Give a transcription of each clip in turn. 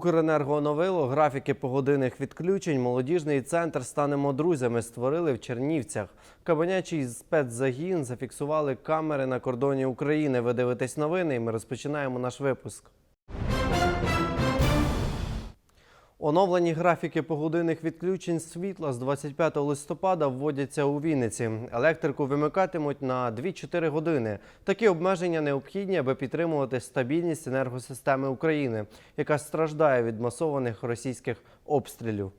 Укренерго оновило графіки погодинних відключень. Молодіжний центр станемо друзями створили в Чернівцях. Кабанячий спецзагін зафіксували камери на кордоні України. Ви дивитесь новини, і ми розпочинаємо наш випуск. Оновлені графіки погодинних відключень світла з 25 листопада вводяться у Вінниці. Електрику вимикатимуть на 2-4 години. Такі обмеження необхідні, аби підтримувати стабільність енергосистеми України, яка страждає від масованих російських обстрілів.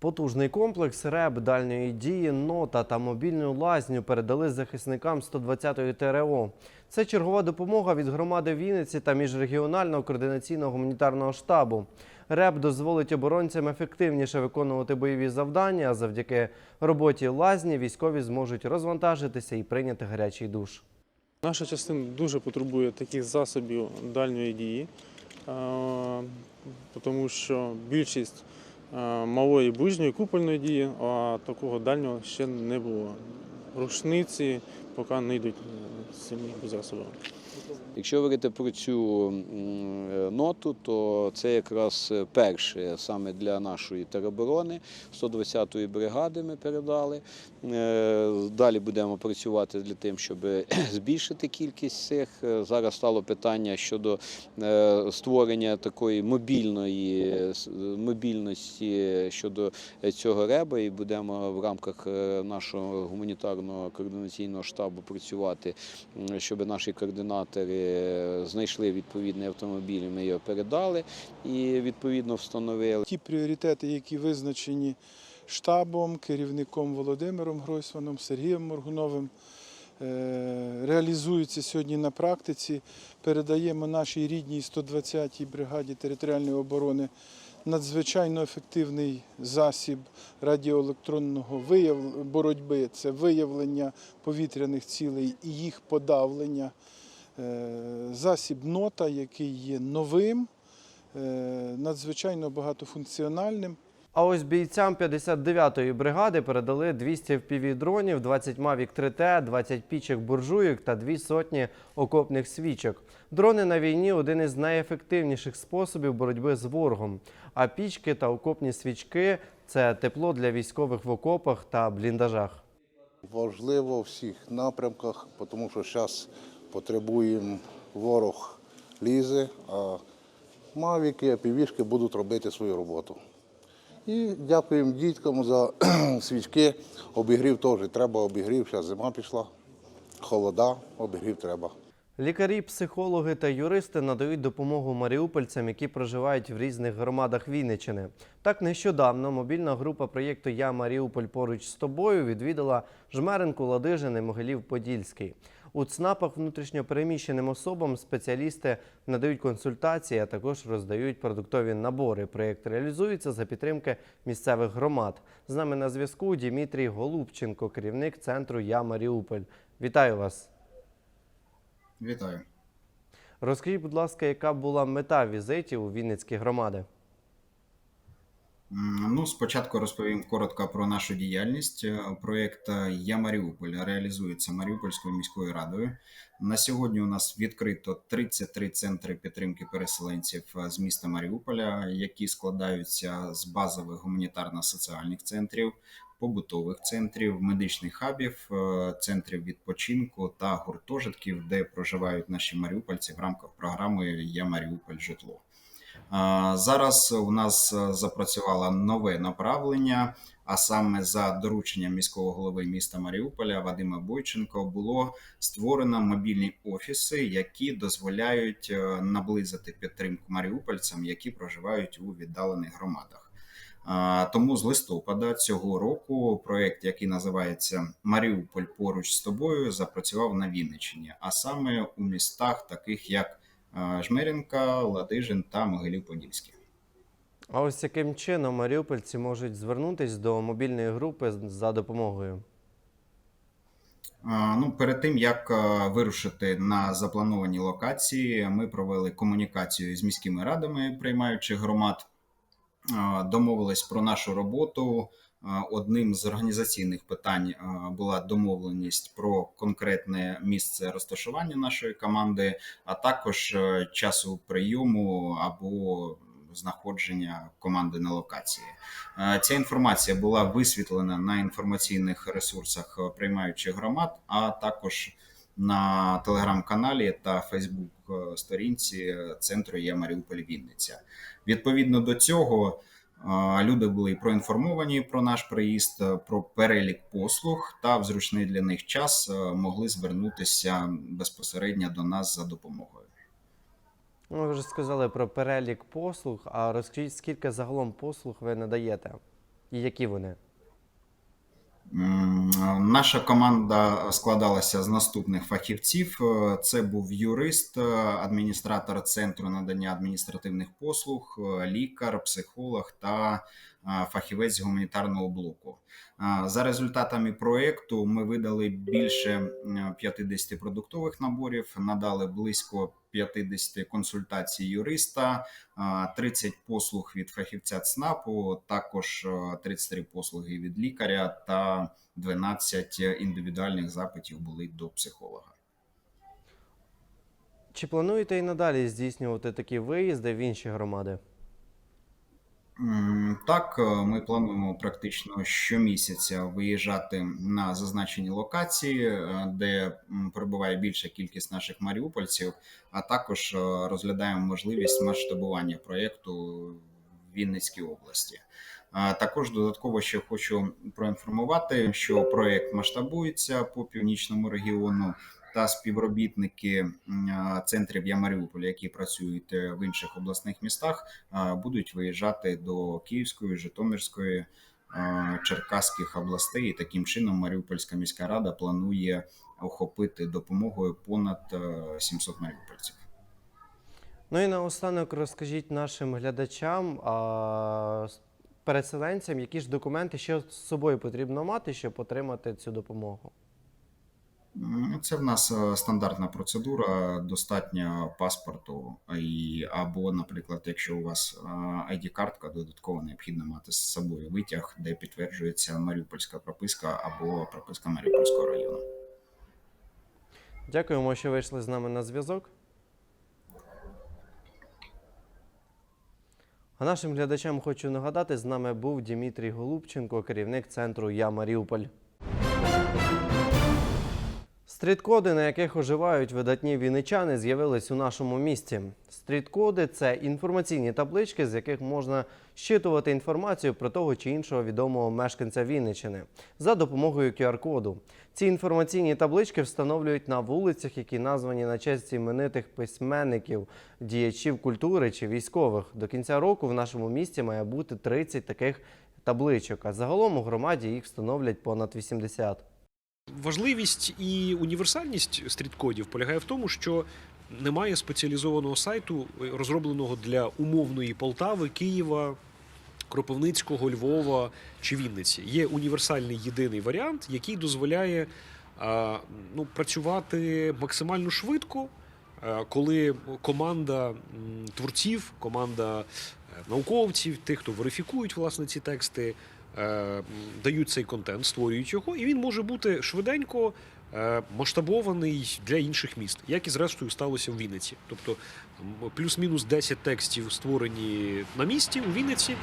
Потужний комплекс РЕБ дальньої дії, нота та мобільну лазню передали захисникам 120-ї ТРО. Це чергова допомога від громади Вінниці та міжрегіонального координаційного гуманітарного штабу. РЕБ дозволить оборонцям ефективніше виконувати бойові завдання. А завдяки роботі лазні військові зможуть розвантажитися і прийняти гарячий душ. Наша частина дуже потребує таких засобів дальньої дії, тому що більшість малої ближньої купольної дії, а такого дальнього ще не було. Рушниці поки не йдуть seni go'zal salom Якщо говорити про цю ноту, то це якраз перше саме для нашої тероборони. 120-ї бригади ми передали. Е, Далі будемо працювати для тим, щоб збільшити кількість цих. Е, Зараз стало питання щодо е, створення такої мобільної мобільності щодо цього реба, і будемо в рамках е, нашого гуманітарного координаційного штабу працювати щоб наші координатори знайшли відповідний автомобіль, ми його передали і відповідно встановили. Ті пріоритети, які визначені штабом, керівником Володимиром Гройсманом, Сергієм Моргуновим, е, реалізуються сьогодні на практиці. Передаємо нашій рідній 120-й бригаді територіальної оборони надзвичайно ефективний засіб радіоелектронного вияв- боротьби. Це виявлення повітряних цілей і їх подавлення. Е, Засіб нота, який є новим, е, надзвичайно багатофункціональним. А ось бійцям 59-ї бригади передали 200 FPV-дронів, 20 Mavic 3T, 20 пічок буржуйок та дві сотні окопних свічок. Дрони на війні один із найефективніших способів боротьби з ворогом. А пічки та окопні свічки це тепло для військових в окопах та бліндажах. Важливо в всіх напрямках, тому що зараз потребуємо ворог лізе, а мавіки, півішки будуть робити свою роботу. І дякуємо діткам за свічки. Обігрів теж треба обігрів. Зараз зима пішла, холода, обігрів треба. Лікарі, психологи та юристи надають допомогу маріупольцям, які проживають в різних громадах Вінниччини. Так нещодавно мобільна група проєкту Я Маріуполь поруч з тобою відвідала Жмеринку, Ладижин і Могилів-Подільський. У ЦНАПах внутрішньопереміщеним особам спеціалісти надають консультації, а також роздають продуктові набори. Проєкт реалізується за підтримки місцевих громад. З нами на зв'язку Дімітрій Голубченко, керівник центру Я Маріуполь. Вітаю вас! Вітаю. Розкажіть, будь ласка, яка була мета візитів у Вінницькі громади? Ну, спочатку розповім коротко про нашу діяльність. Е, Проєкт е, Я Маріуполь реалізується Маріупольською міською радою. На сьогодні у нас відкрито 33 центри підтримки переселенців е, з міста Маріуполя, які складаються з базових гуманітарно-соціальних центрів, побутових центрів, медичних хабів, е, центрів відпочинку та гуртожитків, де проживають наші маріупольці в рамках програми Я Маріуполь житло. Зараз у нас е, запрацювало нове направлення, а саме за дорученням міського голови міста Маріуполя Вадима Бойченко було створено мобільні офіси, які дозволяють е, наблизити підтримку маріупольцям, які проживають у віддалених громадах. Тому з листопада цього року проект, який називається Маріуполь поруч з тобою, запрацював на Вінниччині, а саме у містах, таких як Жмеринка, Ладижин та Могилів-Подільський. А ось яким чином маріупольці можуть звернутися до мобільної групи за допомогою? Ну, перед тим як вирушити на заплановані локації, ми провели комунікацію з міськими радами приймаючих громад. Е, домовились про нашу роботу. Е, Одним з організаційних питань е, була домовленість про конкретне місце розташування нашої команди, а також е, часу прийому або знаходження команди на локації. Е, Ця інформація була висвітлена на інформаційних ресурсах е, приймаючих громад, а також на телеграм-каналі та Фейсбук-сторінці центру «Я Маріуполь Вінниця. Відповідно до цього, люди були проінформовані про наш приїзд, е, про перелік послуг та в зручний для них час е, могли звернутися безпосередньо до нас за допомогою. Ну, Ви вже сказали про перелік послуг, а розкажіть, скільки загалом послуг ви надаєте? І які вони? Наша команда складалася з наступних фахівців: це був юрист, адміністратор центру надання адміністративних послуг, лікар, психолог та фахівець гуманітарного блоку. За результатами проекту ми видали більше м, 50 продуктових наборів, надали близько 50 консультацій юриста, е, 30 послуг від фахівця ЦНАПу, також е, 33 послуги від лікаря та 12 індивідуальних запитів були до психолога. Чи плануєте і надалі здійснювати такі виїзди в інші громади? Так, е, ми плануємо практично щомісяця виїжджати на зазначені локації, е, де перебуває більша кількість наших маріупольців, а також е, розглядаємо можливість масштабування проєкту в Вінницькій області. Також додатково ще хочу проінформувати, що проєкт масштабується по північному регіону. Та співробітники е, центрів Я Маріуполь, які працюють е, в інших обласних містах, е, будуть виїжджати до Київської, Житомирської, е, Черкаських областей. І таким чином Маріупольська міська рада планує охопити допомогою понад е, 700 маріупольців. Ну і наостанок розкажіть нашим глядачам, переселенцям, які ж документи ще з собою потрібно мати, щоб отримати цю допомогу. М, Це в нас е, стандартна процедура, достатньо паспорту і або, наприклад, якщо у вас ID-картка, додатково необхідно мати з собою витяг, де підтверджується маріупольська прописка або прописка Маріупольського району. Дякуємо, що вийшли з нами на зв'язок. А нашим глядачам хочу нагадати, з нами був Дмитрій Голубченко, керівник центру Я Маріуполь. Стріт-коди, на яких оживають видатні вінничани, з'явились у нашому місті. Стріт-коди це інформаційні таблички, з яких можна щитувати інформацію про того чи іншого відомого мешканця Вінниччини за допомогою QR-коду. Ці інформаційні таблички встановлюють на вулицях, які названі на честь іменитих письменників, діячів культури чи військових. До кінця року в нашому місті має бути 30 таких табличок, а загалом у громаді їх встановлять понад 80. Важливість і універсальність стріт-кодів полягає в тому, що немає спеціалізованого сайту, е, розробленого для умовної Полтави, Києва, Кропивницького, Львова чи Вінниці. Є універсальний єдиний варіант, який дозволяє ну, працювати максимально швидко, е, коли команда творців, команда е, науковців, тих, хто верифікують власне ці тексти, е, дають цей контент, створюють його, і він може бути швиденько е, масштабований для інших міст, як і зрештою сталося в Вінниці. Тобто плюс-мінус 10 текстів створені на місці у Вінниці,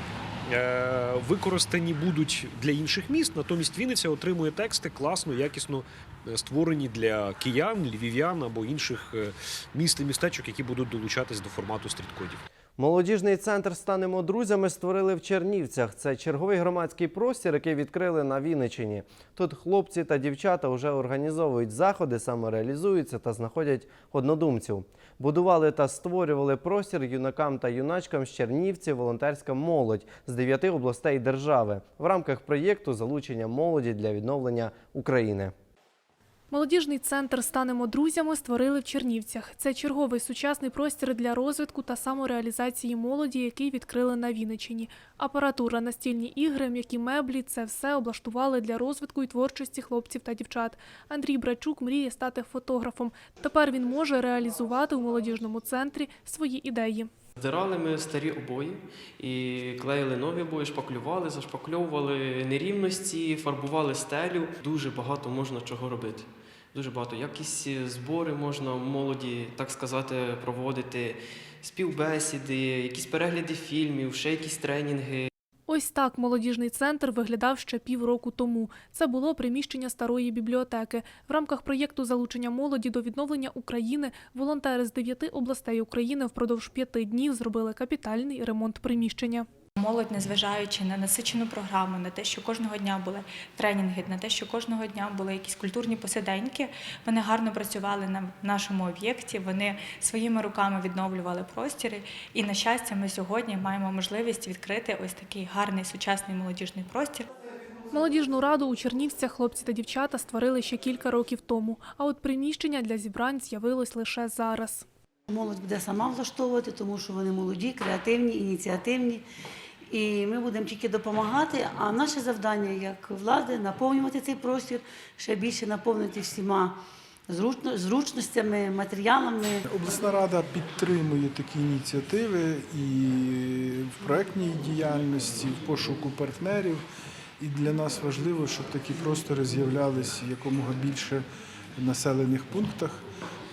е, використані будуть для інших міст. Натомість Вінниця отримує тексти класно, якісно е, створені для киян, львів'ян або інших е, міст і містечок, які будуть долучатись до формату стріткодів. Молодіжний центр Станемо друзями створили в Чернівцях. Це черговий громадський простір, який відкрили на Вінниччині. Тут хлопці та дівчата вже організовують заходи, самореалізуються та знаходять однодумців. Будували та створювали простір юнакам та юначкам з Чернівців волонтерська молодь з дев'яти областей держави в рамках проєкту залучення молоді для відновлення України. Молодіжний центр Станемо друзями створили в Чернівцях. Це черговий сучасний простір для розвитку та самореалізації молоді, який відкрили на Вінниччині. Апаратура, настільні ігри, м'які меблі це все облаштували для розвитку і творчості хлопців та дівчат. Андрій Брачук мріє стати фотографом. Тепер він може реалізувати у молодіжному центрі свої ідеї. Здирали ми старі обої і клеїли нові обої, шпаклювали, зашпакльовували нерівності, фарбували стелю. Дуже багато можна чого робити. Дуже багато. Якісь збори можна молоді, так сказати, проводити, співбесіди, якісь перегляди фільмів, ще якісь тренінги. Ось так молодіжний центр виглядав ще півроку тому. Це було приміщення старої бібліотеки. В рамках проєкту залучення молоді до відновлення України волонтери з дев'яти областей України впродовж п'яти днів зробили капітальний ремонт приміщення. Молодь, незважаючи на насичену програму, на те, що кожного дня були тренінги, на те, що кожного дня були якісь культурні посиденьки, вони гарно працювали на нашому об'єкті. Вони своїми руками відновлювали простіри. І на щастя, ми сьогодні маємо можливість відкрити ось такий гарний сучасний молодіжний простір. Молодіжну раду у Чернівцях хлопці та дівчата створили ще кілька років тому. А от приміщення для зібрань з'явилось лише зараз. Молодь буде сама влаштовувати, тому що вони молоді, креативні, ініціативні. І ми будемо тільки допомагати. А наше завдання як влади наповнювати цей простір, ще більше наповнити всіма зручно- зручностями, матеріалами. Обласна рада підтримує такі ініціативи і в проектній діяльності, в пошуку партнерів. І для нас важливо, щоб такі простори з'являлися якомога більше населених пунктах.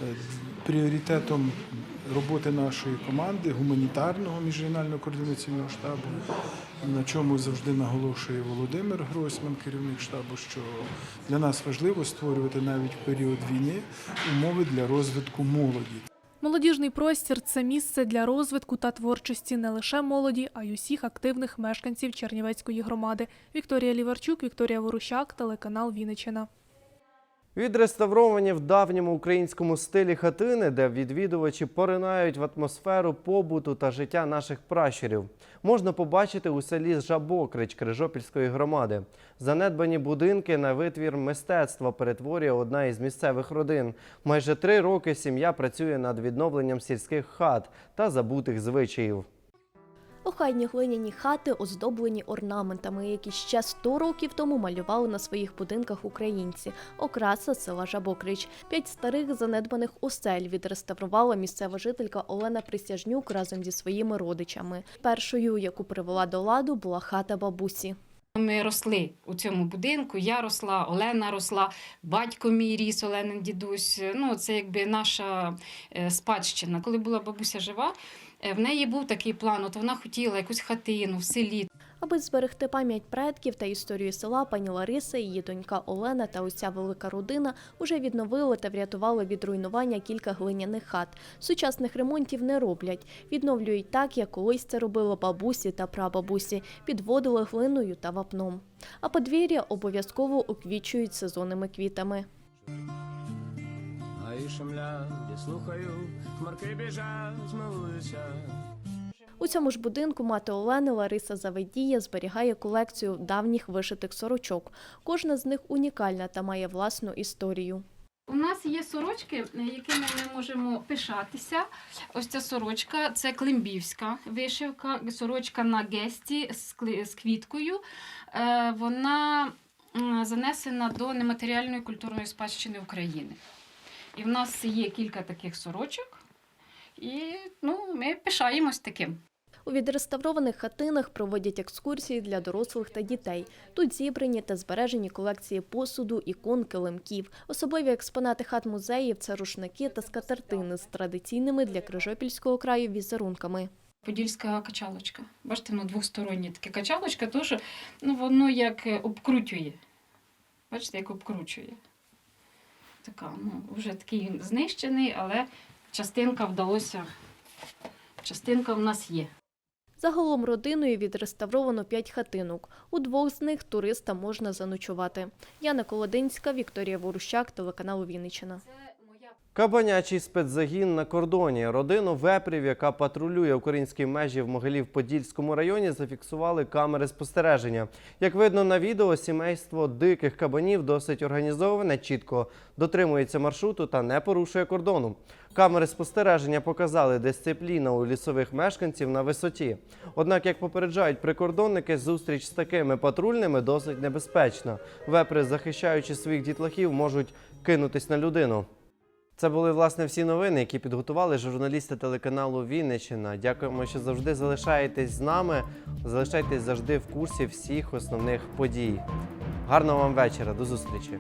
Е, Пріоритетом роботи нашої команди, гуманітарного міжрегіонального координаційного штабу, на чому завжди наголошує Володимир Гройсман, керівник штабу, що для нас важливо створювати навіть в період війни умови для розвитку молоді. Молодіжний простір це місце для розвитку та творчості не лише молоді, а й усіх активних мешканців Чернівецької громади. Вікторія Ліварчук, Вікторія Ворущак, телеканал Вінниччина. Відреставровані в давньому українському стилі хатини, де відвідувачі поринають в атмосферу побуту та життя наших пращурів, можна побачити у селі Жабокрич Крижопільської громади. Занедбані будинки на витвір мистецтва перетворює одна із місцевих родин. Майже три роки сім'я працює над відновленням сільських хат та забутих звичаїв. Охайні глиняні хати оздоблені орнаментами, які ще 100 років тому малювали на своїх будинках українці. Окраса села Жабокрич. П'ять старих занедбаних осель відреставрувала місцева жителька Олена Присяжнюк разом зі своїми родичами. Першою, яку привела до ладу, була хата бабусі. Ми росли у цьому будинку. Я росла, Олена росла, батько мій ріс, Оленин дідусь. Ну, це якби наша е, спадщина. Коли була бабуся жива, в неї був такий план. От вона хотіла якусь хатину в селі. Аби зберегти пам'ять предків та історію села, пані Лариса, її донька Олена та уся велика родина уже відновили та врятували від руйнування кілька глиняних хат. Сучасних ремонтів не роблять, відновлюють так, як колись це робили бабусі та прабабусі, підводили глиною та вапном. А подвір'я обов'язково оквічують сезонними квітами. Гаї шумлять, я слухаю, хмарки біжать, милуюся. У цьому ж будинку мати Олени Лариса Заведія зберігає колекцію давніх вишитих сорочок. Кожна з них унікальна та має власну історію. У нас є сорочки, якими ми можемо пишатися. Ось ця сорочка це климбівська вишивка, сорочка на гесті з квіткою. Е, Вона занесена до нематеріальної культурної спадщини України. І в нас є кілька таких сорочок, і ну, ми пишаємось таким. У відреставрованих хатинах проводять екскурсії для дорослих та дітей. Тут зібрані та збережені колекції посуду, ікон, килимків. Особливі експонати хат музеїв це рушники та скатертини з традиційними для Крижопільського краю візерунками. Подільська качалочка. Бачите, воно двостороннє таке качалочка, тому що ну, воно як обкручує. Бачите, як обкручує. Така, ну, вже такий знищений, але частинка вдалося. Частинка в нас є. Загалом родиною відреставровано п'ять хатинок. У двох з них туриста можна заночувати. Яна Колодинська, Вікторія Ворущак, телеканал Вінниччина. Кабанячий спецзагін на кордоні. Родину вепрів, яка патрулює українські межі в Могилів-Подільському районі, зафіксували камери спостереження. Як видно на відео, сімейство диких кабанів досить організоване, чітко дотримується маршруту та не порушує кордону. Камери спостереження показали дисципліна у лісових мешканців на висоті. Однак, як попереджають прикордонники, зустріч з такими патрульними досить небезпечна. Вепри, захищаючи своїх дітлахів, можуть кинутись на людину. Це були власне всі новини, які підготували журналісти телеканалу Вінниччина. Дякуємо, що завжди залишаєтесь з нами. Залишайтесь завжди в курсі всіх основних подій. Гарного вам вечора, до зустрічі!